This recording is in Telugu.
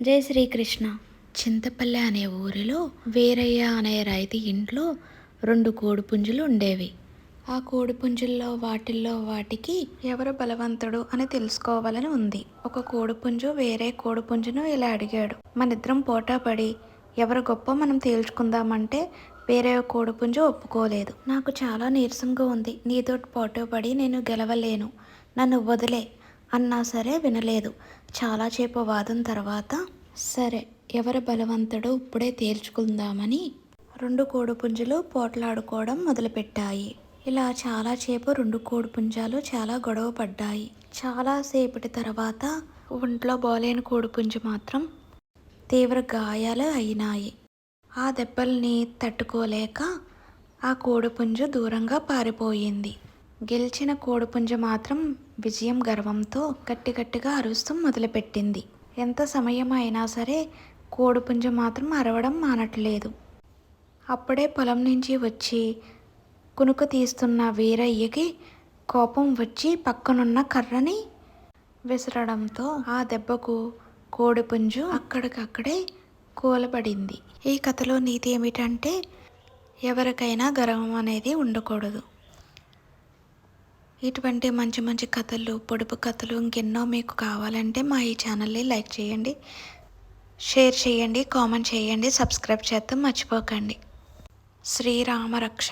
జై శ్రీకృష్ణ. చింతపల్లె అనే ఊరిలో వీరయ్య అనే రైతు ఇంట్లో రెండు కోడిపుంజులు ఉండేవి. ఆ కోడిపుంజుల్లో వాటిల్లో వాటికి ఎవరు బలవంతుడు అని తెలుసుకోవాలని ఉంది. ఒక కోడిపుంజు వేరే కోడిపుంజును ఇలా అడిగాడు. మనిద్దరం పోటాపడి ఎవరు గొప్ప మనం తేల్చుకుందామంటే వేరే కోడిపుంజు ఒప్పుకోలేదు. నాకు చాలా నీరసంగా ఉంది. నీతో పోటాపడి నేను గెలవలేను. నన్ను వదిలే. అన్నా సరే వినలేదు. చాలాసేపు వాదం తర్వాత సరే ఎవరి బలవంతుడో ఇప్పుడే తేల్చుకుందామని రెండు కోడిపుంజులు పోట్లాడుకోవడం మొదలుపెట్టాయి. ఇలా చాలాసేపు రెండు కోడిపుంజాలు చాలా గొడవ పడ్డాయి. చాలాసేపటి తర్వాత ఒంట్లో బాలేని కోడిపుంజు మాత్రం తీవ్ర గాయాలు అయినాయి. ఆ దెబ్బల్ని తట్టుకోలేక ఆ కోడిపుంజు దూరంగా పారిపోయింది. గెలిచిన కోడిపుంజు మాత్రం విజయం గర్వంతో గట్టి గట్టిగా అరుస్తూ మొదలుపెట్టింది. ఎంత సమయం అయినా సరే కోడిపుంజు మాత్రం అరవడం మానట్లేదు. అప్పుడే పొలం నుంచి వచ్చి కునుకు తీస్తున్న వీరయ్యకి కోపం వచ్చి పక్కనున్న కర్రని విసరడంతో ఆ దెబ్బకు కోడిపుంజు అక్కడికక్కడే కూలబడింది. ఈ కథలో నీతి ఏమిటంటే ఎవరికైనా గర్వం అనేది ఉండకూడదు. ఇటువంటి మంచి మంచి కథలు పొడుపు కథలు ఇంకెన్నో మీకు కావాలంటే మా ఈ ఛానల్ని లైక్ చేయండి షేర్ చేయండి కామెంట్ చేయండి సబ్స్క్రైబ్ చేద్దాం మర్చిపోకండి. శ్రీరామ రక్ష